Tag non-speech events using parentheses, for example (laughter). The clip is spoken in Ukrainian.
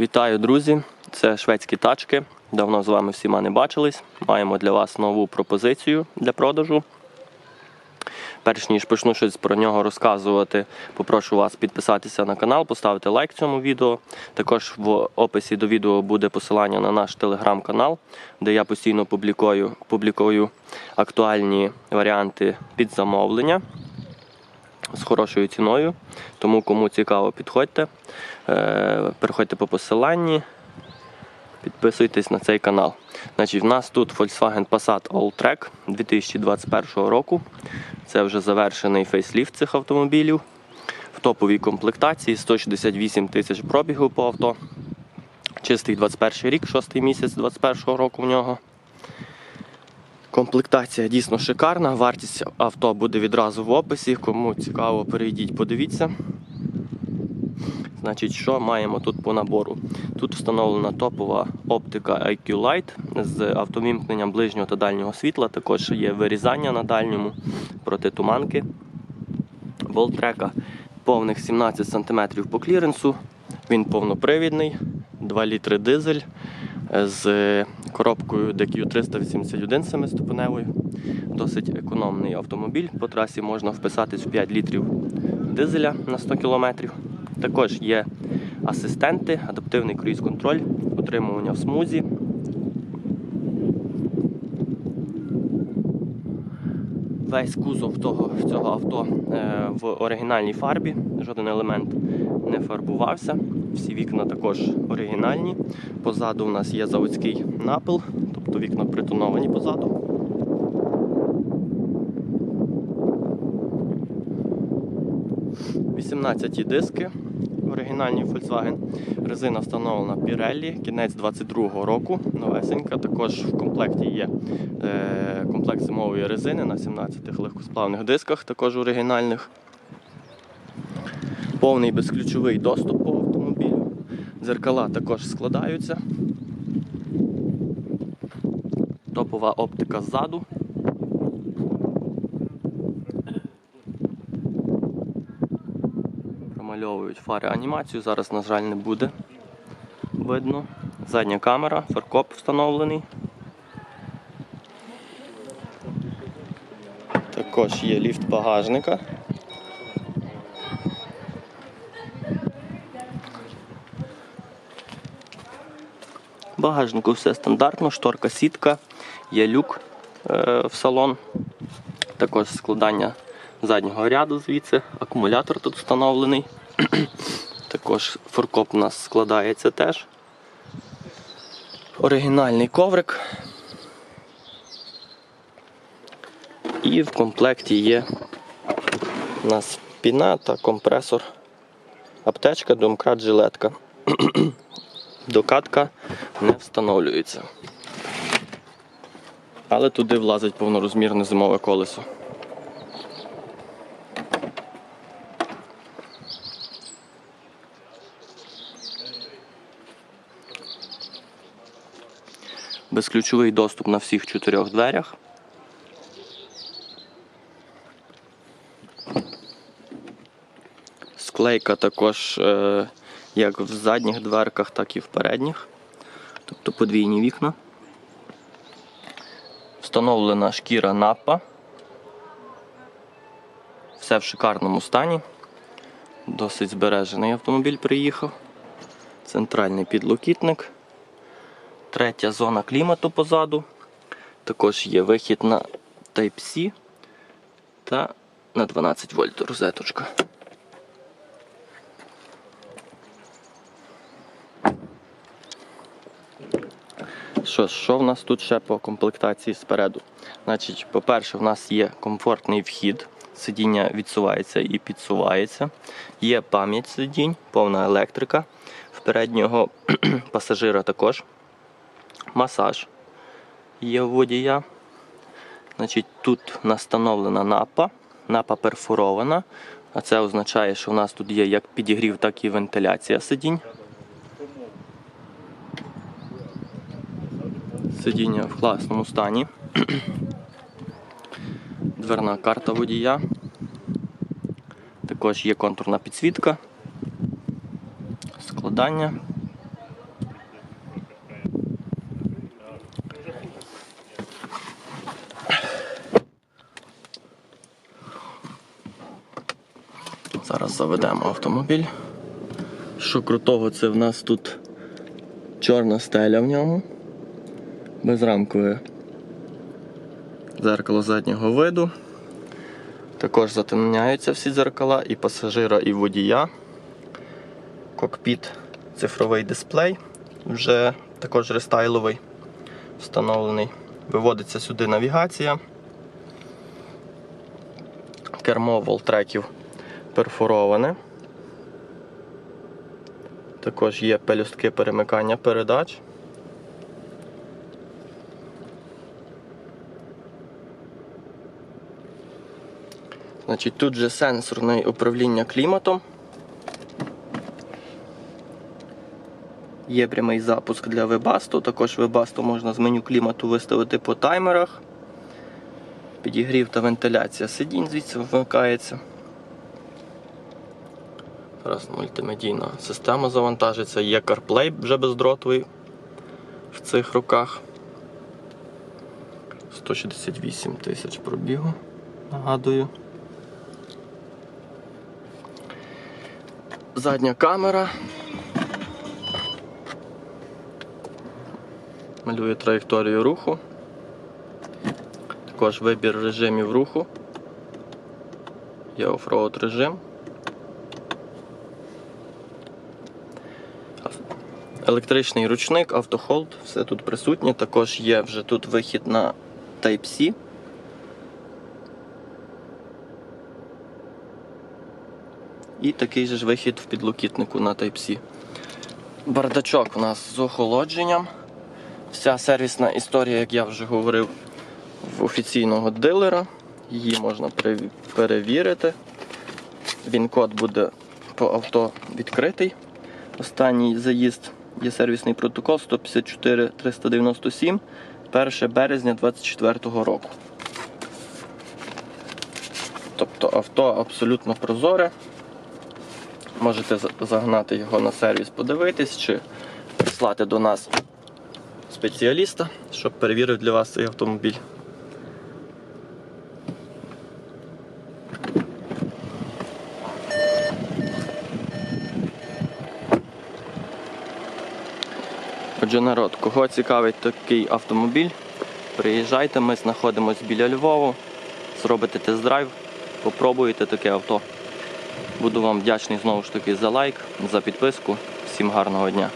Вітаю, друзі! Це шведські тачки. Давно з вами всіма не бачились. Маємо для вас нову пропозицію для продажу. Перш ніж почну щось про нього розказувати, попрошу вас підписатися на канал, поставити лайк цьому відео. Також в описі до відео буде посилання на наш телеграм-канал, де я постійно публікую, публікую актуальні варіанти під замовлення з хорошою ціною. Тому кому цікаво, підходьте. Е, Переходьте по посиланні, підписуйтесь на цей канал. Значить, в нас тут Volkswagen Passat Alltrack 2021 року. Це вже завершений фейсліфт цих автомобілів. В топовій комплектації 168 тисяч пробігу по авто. Чистий 21 рік, 6 місяць 21 року в нього. Комплектація дійсно шикарна. Вартість авто буде відразу в описі. Кому цікаво, перейдіть, подивіться. Значить, що маємо тут по набору? Тут встановлена топова оптика IQ Light з автовімкненням ближнього та дальнього світла. Також є вирізання на дальньому протитуманки. Волтрека повних 17 см по кліренсу. Він повнопривідний, 2 літри дизель з коробкою DQ 381 семиступеневою. Досить економний автомобіль. По трасі можна вписатись в 5 літрів дизеля на 100 км. Також є асистенти, адаптивний круїз-контроль, утримування в смузі. Весь кузов того, цього авто е, в оригінальній фарбі, жоден елемент не фарбувався. Всі вікна також оригінальні. Позаду у нас є заводський напил, тобто вікна притоновані позаду. Вісімнадцяті диски оригінальні Volkswagen. Резина встановлена Pirelli, кінець 22-го року, новесенька. Також в комплекті є е, комплект зимової резини на 17 легкосплавних дисках, також оригінальних. Повний безключовий доступ. Дзеркала також складаються. Топова оптика ззаду. Промальовують фари анімацію. Зараз, на жаль, не буде видно. Задня камера, фаркоп встановлений. Також є ліфт багажника. Багажнику все стандартно, шторка сітка, є люк е, в салон, також складання заднього ряду звідси, акумулятор тут встановлений. (clears throat) також форкоп у нас складається теж. Оригінальний коврик. І в комплекті є у нас піна та компресор, аптечка, домкрат, жилетка. (clears throat) Докатка не встановлюється. Але туди влазить повнорозмірне зимове колесо. Безключовий доступ на всіх чотирьох дверях. Склейка також е, як в задніх дверках, так і в передніх. Тобто подвійні вікна. Встановлена шкіра напа. Все в шикарному стані. Досить збережений автомобіль приїхав. Центральний підлокітник. Третя зона клімату позаду. Також є вихід на Type-C та на 12 вольт розеточка. Що, що в нас тут ще по комплектації спереду? Значить, по-перше, в нас є комфортний вхід, сидіння відсувається і підсувається. Є пам'ять сидінь, повна електрика. В переднього (clears throat) пасажира також масаж є у водія. Значить, Тут настановлена напа, напа перфорована, а це означає, що в нас тут є як підігрів, так і вентиляція сидінь. сидіння в класному стані. (clears throat) Дверна карта водія. Також є контурна підсвітка, складання. Зараз заведемо автомобіль. Що крутого, це в нас тут чорна стеля в ньому. Безрамкове дзеркало заднього виду. Також затемняються всі дзеркала і пасажира, і водія. Кокпіт цифровий дисплей, вже також рестайловий, встановлений. Виводиться сюди навігація. Кермо волтреків перфороване. Також є пелюстки перемикання передач. Значить, тут же сенсорне управління кліматом. Є прямий запуск для вебасту. Також вебасту можна з меню клімату виставити по таймерах. Підігрів та вентиляція сидінь звідси вмикається. Зараз мультимедійна система завантажиться. Є CarPlay вже бездротовий в цих руках. 168 тисяч пробігу, нагадую. Задня камера. Малює траєкторію руху. Також вибір режимів руху. Є офроуд режим. Електричний ручник, автохолд, все тут присутнє. Також є вже тут вихід на Type-C. І такий же ж вихід в підлокітнику на Type-C. Бардачок у нас з охолодженням. Вся сервісна історія, як я вже говорив, в офіційного дилера. Її можна перевірити. Він-код буде по авто відкритий. Останній заїзд є сервісний протокол 154 397 1 березня 2024 року. Тобто авто абсолютно прозоре. Можете загнати його на сервіс, подивитись, чи прислати до нас спеціаліста, щоб перевірив для вас цей автомобіль. Отже, народ, кого цікавить такий автомобіль, приїжджайте, ми знаходимося біля Львову, зробите тест-драйв, попробуйте таке авто. Буду вам вдячний знову ж таки за лайк, за підписку. Всім гарного дня.